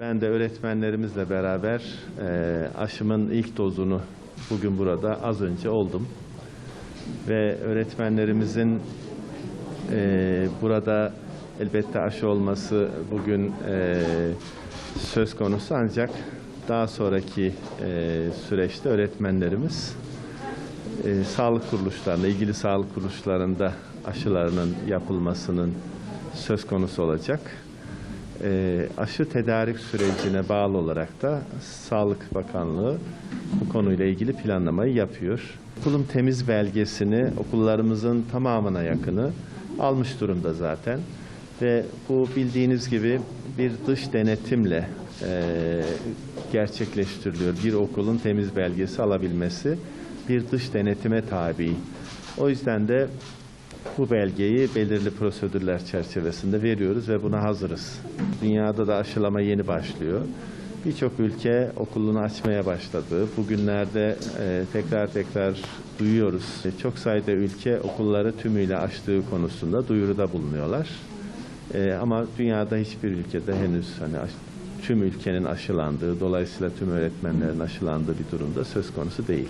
Ben de öğretmenlerimizle beraber e, aşımın ilk dozunu bugün burada az önce oldum. Ve öğretmenlerimizin e, burada elbette aşı olması bugün e, söz konusu ancak daha sonraki e, süreçte öğretmenlerimiz e, sağlık kuruluşlarında, ilgili sağlık kuruluşlarında aşılarının yapılmasının söz konusu olacak. E, aşı tedarik sürecine bağlı olarak da Sağlık Bakanlığı bu konuyla ilgili planlamayı yapıyor. Okulum temiz belgesini okullarımızın tamamına yakını almış durumda zaten. Ve bu bildiğiniz gibi bir dış denetimle e, gerçekleştiriliyor. Bir okulun temiz belgesi alabilmesi bir dış denetime tabi. O yüzden de bu belgeyi belirli prosedürler çerçevesinde veriyoruz ve buna hazırız. Dünyada da aşılama yeni başlıyor. Birçok ülke okulunu açmaya başladı. Bugünlerde e, tekrar tekrar duyuyoruz. E, Çok sayıda ülke okulları tümüyle açtığı konusunda duyuruda bulunuyorlar. E, ama dünyada hiçbir ülkede henüz hani tüm ülkenin aşılandığı, dolayısıyla tüm öğretmenlerin aşılandığı bir durumda söz konusu değil.